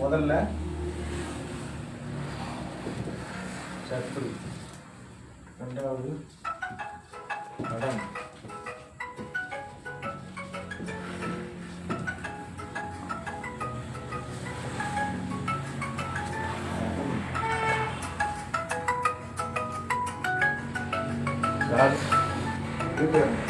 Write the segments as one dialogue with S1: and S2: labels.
S1: முதல்ல சத்து ரெண்டாவது கடன் Gracias.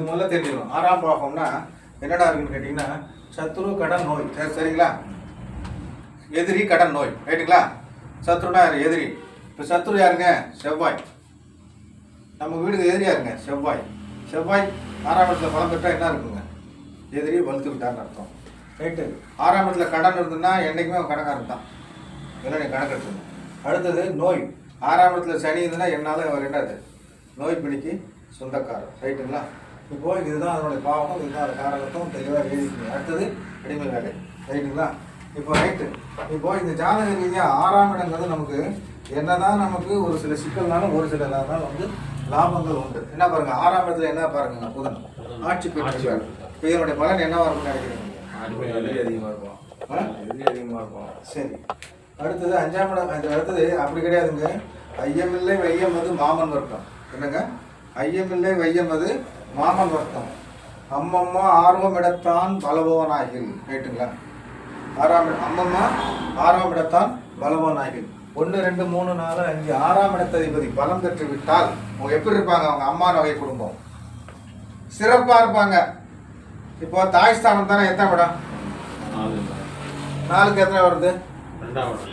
S1: இது முதல்ல தெரிஞ்சிடும் ஆறாம் பாகம்னா என்னடா இருக்குன்னு கேட்டிங்கன்னா சத்ரு கடன் நோய். சரி சரிங்களா? எதிரி கடன் நோய். ரைட்டுங்களா சத்ருனா யார்? எதிரி. இப்போ சத்ரு யாருங்க? செவ்வாய். நம்ம வீடுக்கு எதிரி யாருங்க? செவ்வாய். செவ்வாய் ஆறாம் இடத்துல பலம் பெற்றால் என்ன இருக்குங்க? எதிரி வலுத்து விட்டார்னு அர்த்தம். ரைட்டு. ஆறாம் இடத்துல கடன் இருந்ததுன்னா என்றைக்குமே அவன் கடன்காரன் தான். இதெல்லாம் நீ கணக்கு எடுத்துக்கணும். அடுத்தது நோய். ஆறாம் இடத்துல சனி இருந்ததுன்னா என்னால் அவர் என்னது? நோய் பிடிக்கு சொந்தக்காரர். ரைட்டுங்களா? இப்போ இதுதான் அதனுடைய பாவம் இதுதான் அது காரகத்தும் தெளிவாக எழுதிக்கணும் அடுத்தது அடிமை வேலை. ரைட்டுங்களா இப்போ ரைட்டு இப்போ இந்த ஜாதக ரீதியாக ஆறாம் இடங்கிறது நமக்கு என்னதான் நமக்கு ஒரு சில சிக்கல்னாலும் ஒரு சில நாள் வந்து லாபங்கள் உண்டு. என்ன பாருங்க ஆறாம் இடத்துல என்ன பாருங்க புதன். ஆட்சி பெற்று இப்போ இதனுடைய பலன் என்னவா இருக்கும்னு நினைக்கிறீங்க?
S2: அதிகமாக இருக்கும் அதிகமாக இருக்கும்
S1: சரி. அடுத்தது அஞ்சாம் இடம் அடுத்தது அப்படி கிடையாதுங்க. ஐயமில்லை வையம் அது மாமன் வர்க்கம். என்னங்க? ஐயமில்லை வையம் அது மாமன் வர்த்தம் அம்மம்மா ஆர்வமிடத்தான் பலபவனாகில். ரைட்டுங்களா ஆறாம் அம்மம்மா ஆறாம் இடத்தான் பலபவனாகில். ஒன்று ரெண்டு மூணு நாலு அஞ்சு ஆறாம் இடத்ததிபதி பலம் பெற்று விட்டால் அவங்க எப்படி இருப்பாங்க? அவங்க அம்மா நகை குடும்பம். சிறப்பாக இருப்பாங்க. இப்போ தாய் ஸ்தானம் தானே? எத்தனை இடம்
S2: நாளுக்கு
S1: நாலுக்கு எத்தனை வருது?
S2: ரெண்டாவது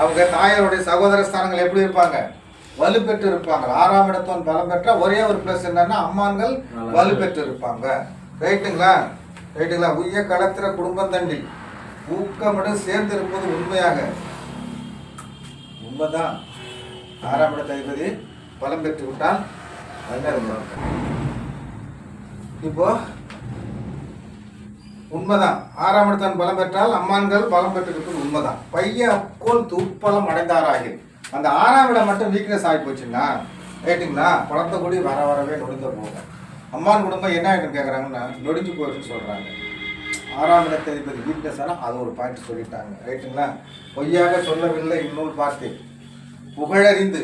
S1: அவங்க தாயாருடைய சகோதர ஸ்தானங்கள் எப்படி இருப்பாங்க? வலுப்பெற்று இருப்பாங்க ஆறாம் இடத்தவன் பலம் பெற்ற ஒரே ஒரு பிளஸ் என்னன்னா அம்மான்கள் வலுப்பெற்று இருப்பாங்க ரைட்டுங்களா? ரைட்டுங்களா? உய்ய களத்திர குடும்பம் தண்டி ஊக்கமுடன் சேர்ந்து இருப்பது உண்மையாக. உண்மைதான். ஆறாம் இடத்த அதிபதி பலம் பெற்று விட்டால்? இப்போ உண்மைதான். ஆறாம் இடத்தான் பலம் பெற்றால் அம்மான்கள் பலம் பெற்றிருப்பது உண்மைதான். பையன் அக்கோல் துப்பலம் அடைந்தாராகி அந்த ஆறாம் இடம் மட்டும் வீக்னஸ் ஆகி போச்சுன்னா ரைட்டுங்களா பழத்த கூடி வர வரவே நொடிந்த போகும். அம்மான் குடும்பம் என்ன ஆகிடும் கேட்குறாங்கன்னா நொடிஞ்சு போயிடுன்னு சொல்கிறாங்க ஆறாம் இடத்தை அதிபதி வீக்னஸ் ஆனால் அது ஒரு பாயிண்ட் சொல்லிட்டாங்க. ரைட்டுங்களா பொய்யாக சொல்லவில்லை இன்னொரு பார்த்தேன் புகழறிந்து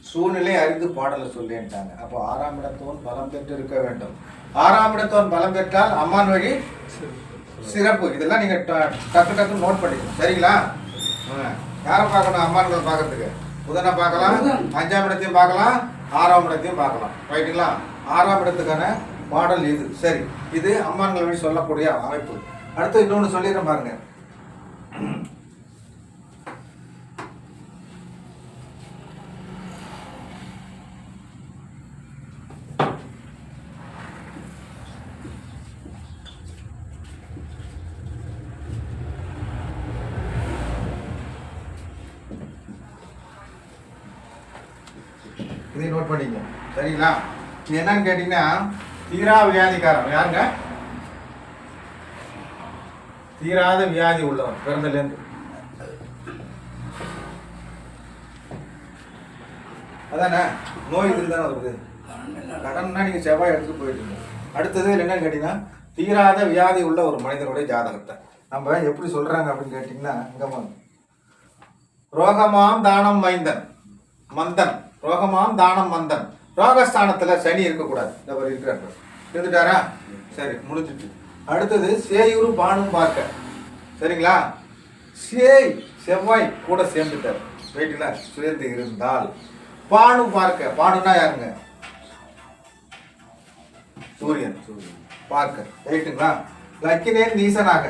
S1: சூழ்நிலை அறிந்து பாடலை சொல்லேன்ட்டாங்க அப்போ ஆறாம் இடத்தோன் பலம் பெற்று இருக்க வேண்டும். ஆறாம் இடத்தோன் பலம் பெற்றால் அம்மான் வழி சிறப்பு. இதெல்லாம் நீங்கள் ட- டக்கு டக்கு நோட் பண்ணிக்கணும். சரிங்களா? ஆ. யாரை பார்க்கணும்? அம்மான்கள் பார்க்கறதுக்கு. புதனை பார்க்கலாம் அஞ்சாம் இடத்தையும் பார்க்கலாம் ஆறாம் இடத்தையும் பார்க்கலாம். ரைட்டுங்களா? ஆறாம் இடத்துக்கான பாடல் இது சரி இது அம்மான்கள் சொல்லக்கூடிய அமைப்பு. அடுத்து இன்னொன்று சொல்லிடுறேன் பாருங்க. இதை நோட் பண்ணிங்க சரிங்களா? இது என்னன்னு கேட்டீங்கன்னா தீரா வியாதிக்காரன் யாருங்க? தீராத வியாதி உள்ளவன் பிறந்தலேருந்து அதானே? நோய் இதில் தானே வருது கடன்னா நீங்கள் செவ்வாய் எடுத்துகிட்டு போயிட்டீங்க அடுத்தது என்னன்னு கேட்டீங்கன்னா தீராத வியாதி உள்ள ஒரு மனிதனுடைய ஜாதகத்தை. நம்ம எப்படி சொல்றாங்க அப்படின்னு கேட்டிங்கன்னா இங்கே ரோகமாம் தானம் மைந்தன். மந்தன். ரோகமாம் தானம் வந்தன். ரோகஸ்தானத்தில் சனி இருக்கக்கூடாது. இந்த மாதிரி இருக்கிறார் இருந்துட்டாரா? சரி முடிஞ்சிட்டு அடுத்தது சேயூரு பானும் பார்க்க. சரிங்களா? சேய் செவ்வாய் கூட சேர்ந்துட்டார். ரைட்டுங்களா? சேர்ந்து இருந்தால். பானு பார்க்க. பானுனா யாருங்க? சூரியன். பார்க்க. ரைட்டுங்களா? லக்கினேன் நீசனாக.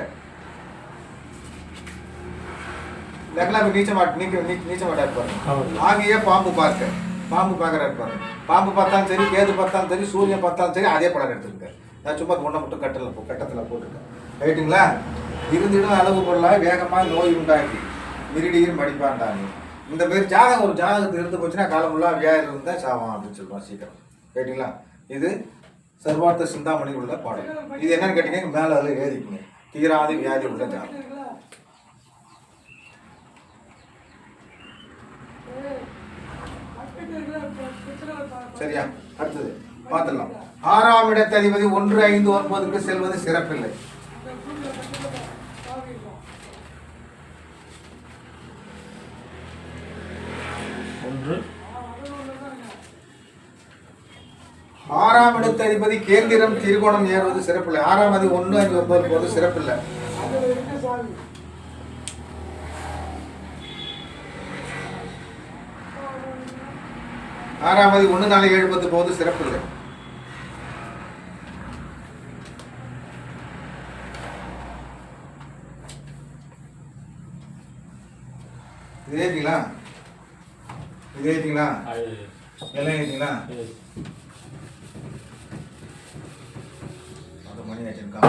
S1: லக்னா இப்ப நீச்ச மாட் நீக்க நீ- நீச்ச மாட்டா இருப்பாரு. ஆகிய பாம்பு பார்க்க. பாம்பு பார்க்கற இருப்பாரு பாம்பு பார்த்தாலும் சரி கேது பார்த்தாலும் சரி சூரியன் பார்த்தாலும் சரி அதே படம் எடுத்திருக்காரு. நான் சும்மா ஒன்றை மட்டும் கட்டல போ கட்டத்தில் போட்டிருக்கேன். ரைட்டுங்களா இருந்திடும் அளவு பொருளாக வேகமாக நோய் உண்டாக்கி மிரிடியும் படிப்பான்டாங்க இந்த மாதிரி ஜாதகம் ஒரு ஜாதகத்தை இருந்து போச்சுன்னா காலம் ஃபுல்லாக வியாதி இருந்தால் சாவான் அப்படின்னு சொல்லுவான் சீக்கிரம். ரைட்டுங்களா இது சர்வார்த்த சிந்தாமணி உள்ள பாடல். இது என்னன்னு கேட்டீங்கன்னா மேலே அதில் எழுதிக்கங்க தீராதி வியாதி உள்ள ஜாதகம். சரியா? அடுத்தது பார்த்துடலாம். ஆறாம் இடத்ததிபதி ஒன்று ஐந்து ஒன்பதுக்கு செல்வது சிறப்பில்லை.
S2: ஒன்று.
S1: ஆறாம் இடத்ததிபதி கேந்திரம் திரிகோணம் ஏறுவது சிறப்பில்லை. ஆறாம் அதி ஒன்று அஞ்சு ஒன்பது போவது சிறப்பில்லை. ஆறாம் அதி ஒன்று நாலு ஏழு பத்து போது சிறப்பில்லை இது ஏறிங்களா இது ஏறிங்களா
S2: அது
S1: எல்லாம் ஏறிங்களா மணி ஆச்சுன்னு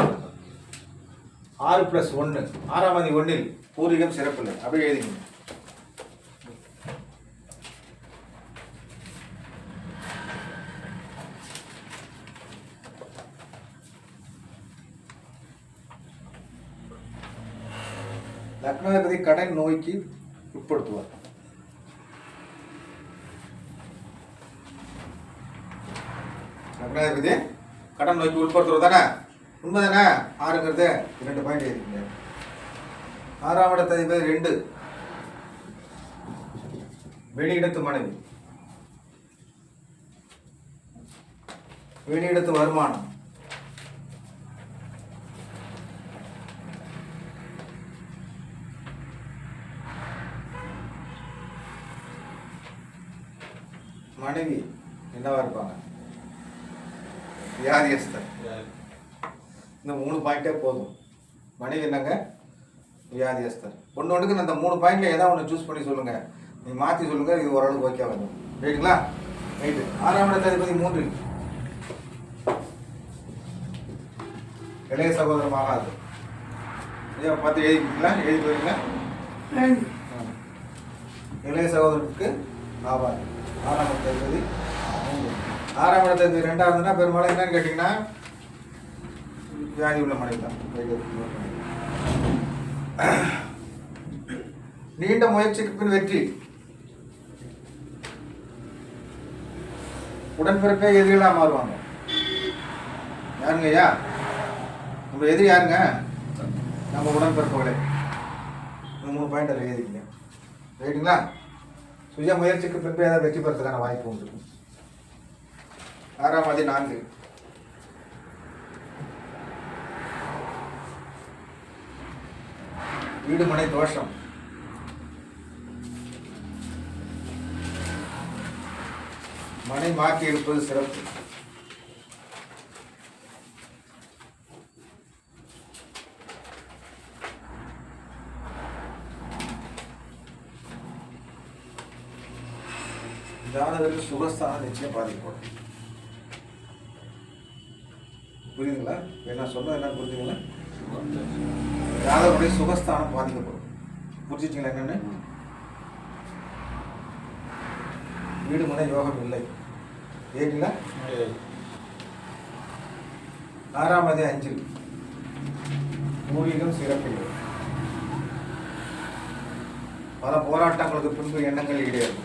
S1: ஆறு ப்ளஸ் ஒன்று ஆறாம் அதி ஒன்றில் பூர்வீகம் சிறப்பில்லை அப்படியே எழுதிக்கணும் லக்னாதிபதி கடன் நோய்க்கு உட்படுத்துவார். லக்னாதிபதி கடன் நோய்க்கு உட்படுத்துறது தானே? உண்மை தானே ஆறுங்கிறது இரண்டு பாயிண்ட் எழுதிங்க ஆறாம் இடத்ததிபதி ரெண்டு. வெளியிடத்து மனைவி. வெளியிடத்து வருமானம். மனைவி என்னவா இருப்பாங்க? வியாதியஸ்தர். இந்த மூணு பாயிண்டே போதும். மனைவி என்னங்க? வியாதியஸ்தர். ஒன்று ஒன்றுக்கு அந்த மூணு பாயிண்ட்ல ஏதாவது ஒன்று சூஸ் பண்ணி சொல்லுங்க. நீ மாற்றி சொல்லுங்க இது ஓரளவுக்கு ஓகே வரும். ரைட்டுங்களா ரைட்டு ஆறாம் இடத்ததிபதி மூன்று. இளைய சகோதரம் ஆகாது ஐயா பார்த்து எழுதிக்கிங்களா? எழுதி போறீங்களா ஆ. இளைய சகோதரனுக்கு ஆவார் ஆறாம் இடத்ததிபதி மூன்று ஆறாம் இடத்ததிபதி ரெண்டாக இருந்ததுன்னா பெரும்பாலும் என்னன்னு கேட்டிங்கன்னா வியாதி உள்ள மனைவி தான். நீண்ட முயற்சிக்கு பின் வெற்றி. உடன்பிறப்பே எதிரிகளாக மாறுவாங்க. யாருங்க ஐயா நம்ம எதிரி யாருங்க? நம்ம உடன்பிறப்புகளே. மூணு பாயிண்ட் அதில் எழுதிக்கங்க ரைட்டுங்களா சுய முயற்சிக்கு பின்பு ஏதாவது வெற்றி பெறதுக்கான வாய்ப்பு உண்டு. ஆறாம் அதி நான்கு வீடு மனை தோஷம். மனை மாற்றி இருப்பது சிறப்பு. ஜாதகருக்கு சுகஸ்தானம் நிச்சயம் பாதிக்கப்படும் புரியுதுங்களா? நான் சொன்னது என்ன புரிஞ்சுங்களா ஜாதகருடைய சுகஸ்தானம் பாதிக்கப்படும் புரிஞ்சிச்சிங்களா என்னன்னு? வீடு மனை யோகம் இல்லை. ஏங்களா. ஆறாம் அதி அஞ்சில் பூர்வீகம் சிறப்பில்லை பல போராட்டங்களுக்கு பின்பு எண்ணங்கள் ஈடேறும்.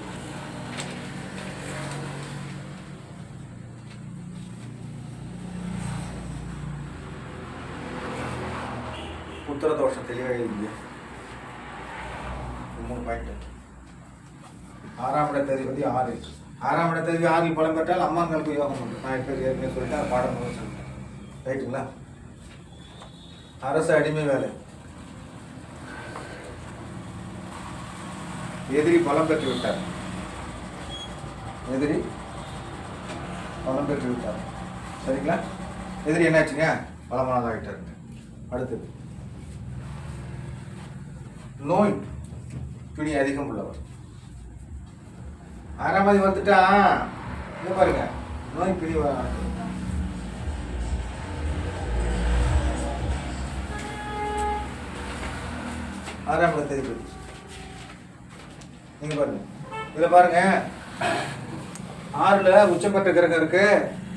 S1: புத்திர தோஷம் தெளிவாக எழுதிங்க மூணு பாயிண்ட் ஆறாம் இடத்ததிபதி ஆறு. ஆறாம் இடத்ததிபதி ஆறில் பலம் பெற்றால் அம்மாங்களுக்கு யோகம் உண்டு. நான் இப்போ ஏற்கனவே சொல்லிட்டேன் பாடம் சொல்லிட்டேன் ரைட்டுங்களா? அரசு அடிமை வேலை. எதிரி பலம் பெற்று விட்டார். எதிரி பலம் பெற்று விட்டார். சரிங்களா? எதிரி என்னாச்சுங்க? பலமானதாகிட்டார் அடுத்தது. நோய் துணி அதிகம் உள்ளவர். ஆறாம் தேதி வந்துட்டா இங்கே பாருங்க நோய் பிணி வ- ஆறாம் தேதி நீங்கள் பாருங்க இதில் பாருங்க. ஆறில் உச்சப்பட்ட கிரகம் இருக்கு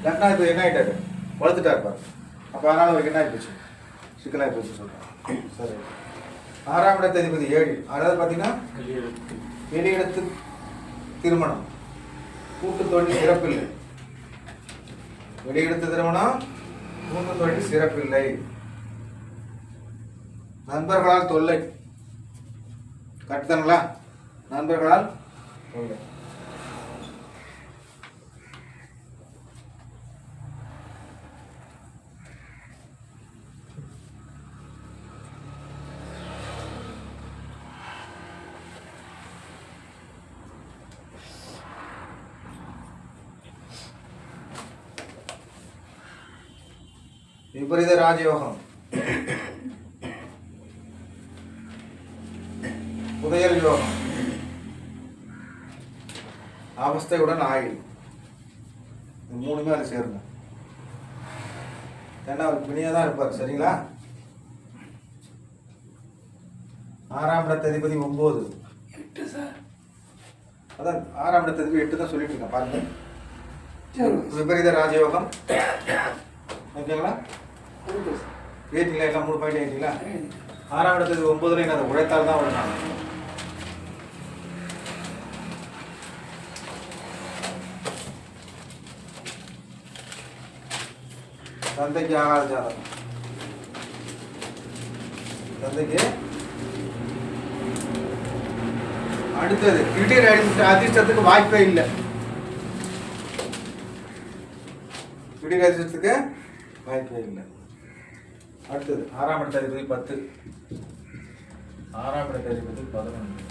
S1: லக்னாதிபதி என்ன ஆகிட்டாரு வளர்த்துட்டா இருப்பார் அப்போ அதனால் அவருக்கு என்ன ஆகிப்போச்சு சிக்கலாகி போச்சு சொல்கிறேன் சரி. ஆறாம் இடத்து அதிபதி ஏழு. அதாவது பார்த்தீங்கன்னா வெளியிடத்து திருமணம். கூட்டு தொழில் சிறப்பில்லை. வெளியிடத்து திருமணம் கூட்டு தொழில் சிறப்பில்லை. நண்பர்களால் தொல்லை. கட்டுத்தானுங்களா நண்பர்களால் தொல்லை. விபரீத ராஜயோகம் புதையல் யோகம் அவஸ்தையுடன் ஆயுள் இது மூணுமே அது சேருங்க ஏன்னா அவர் பிணியாக தான் இருப்பார் சரிங்களா ஆறாம் இடத்த அதிபதி
S3: எட்டு சார்
S1: அதான் ஆறாம் இடத்த அதிபதி எட்டு தான் சொல்லிட்டு இருக்கேன் பாருங்க விபரீத ராஜயோகம் ஓகேங்களா ஏற்றிங்களா எல்லாம் மூணு பாயிண்ட் ஏற்றிங்களா ஆறாம் இடத்துக்கு ஒன்பதுல என்ன அதை உழைத்தால் தான் விடணும் தந்தைக்கு ஆகாத ஜாதகம். தந்தைக்கு அடுத்தது திடீர் அடி- அதிர்ஷ்டத்துக்கு வாய்ப்பே இல்லை. திடீர் அதிர்ஷ்டத்துக்கு வாய்ப்பே இல்லை. அடுத்தது ஆறாம் இடத்த அதிபதி பத்து. ஆறாம் இடத்த அதிபதி பதினொன்று.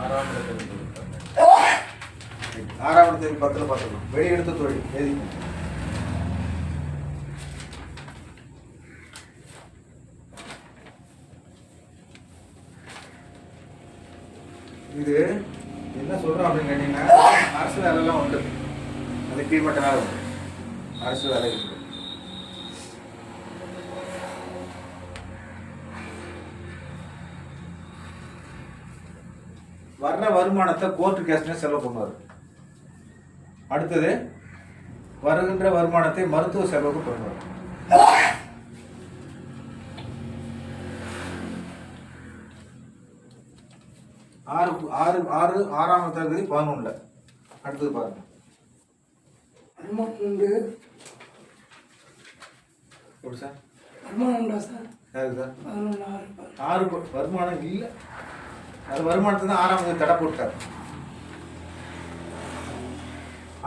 S1: ஆறாம் இடத்த அதிபதி பன்னெண்டு ஆறாம் இடத்த அதிபதி பத்துல பார்த்துக்கலாம். வெளியெடுத்த தொழில் எதி இது என்ன சொல்றோம் அப்படின்னு கேட்டீங்கன்னா அரசு வேலைலாம் உண்டு. அது கீழ்மட்ட உண்டு. அரசு வேலை உண்டு வர்ற வருமானத்தை கோர்ட்டு கேஸ்ல செலவு பண்ணுவார். அடுத்தது வருகின்ற வருமானத்தை மருத்துவ செலவுக்கு பண்ணுவார். ஆறு ஆறு ஆறு ஆறாம் தகுதி பதினொன்றுல அடுத்தது பாருங்க. எப்படி சார்?
S3: வருமானம் சார்?
S1: யாருக்கு சார்?
S3: பதினொன்று ஆறு.
S1: ஆறு வருமானம் இல்லை. அது வருமானத்தை தான் ஆறாம் தடை போட்டார்.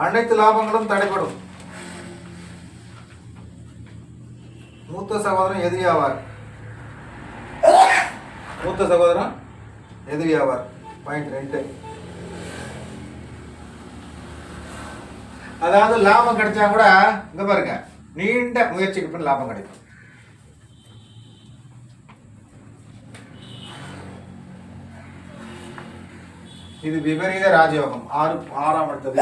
S1: அனைத்து லாபங்களும் தடைப்படும் மூத்த சகோதரன் எதிரி ஆவார் மூத்த சகோதரன் எதிரி ஆவார் பாயிண்ட் ரெண்டு. அதாவது லாபம் கிடைச்சா கூட இங்க பாருங்க நீண்ட முயற்சிக்கு பின் லாபம் கிடைக்கும். இது விபரீத ராஜயோகம். ஆறு ஆறாம் அடுத்தது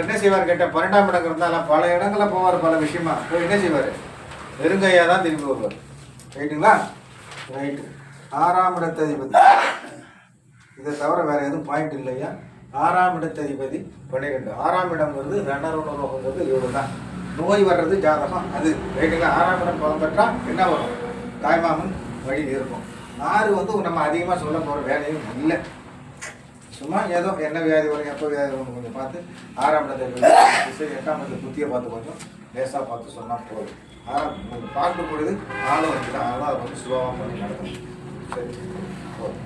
S1: என்ன செய்வார் கேட்ட பன்னெண்டாம் இடம் இருந்தாலும் பல இடங்களில் போவார் பல விஷயமா. போய் என்ன செய்வார்? வெறுங்கையாக தான் திரும்பி வருவார். ரைட்டுங்களா ரைட்டு ஆறாம் இடத்ததிபதி இதை தவிர வேற எதுவும் பாயிண்ட் இல்லையா? ஆறாம் இடத்ததிபதி பன்னிரெண்டு. ஆறாம் இடம் வந்து வெணரூன ரோகம் வந்து இவ்வளோ தான் நோய் வர்றது ஜாதகம் அது. ரைட்டுங்களா ஆறாம் இடம் பலம் பெற்றால் என்ன வரும்? தாய்மாமன் வழி இருக்கும். ஆறு வந்து நம்ம அதிகமாக சொல்ல போகிற வேலையும் இல்லை. சும்மா ஏதோ என்ன வியாதி வரும் எப்போ வியாதி வரும் கொஞ்சம் பார்த்து ஆறாம் இடத்தை சரி எட்டாம் இடத்தை புத்தியை பார்த்து கொஞ்சம் லேசாக பார்த்து சொன்னால் போதும். ஆறாம் உங்களுக்கு பார்க்கக்கூடியது ஆளும் வந்துட்டு அதனால் அதை வந்து சுலபமாக பண்ணி நடக்கும் சரி போதும்.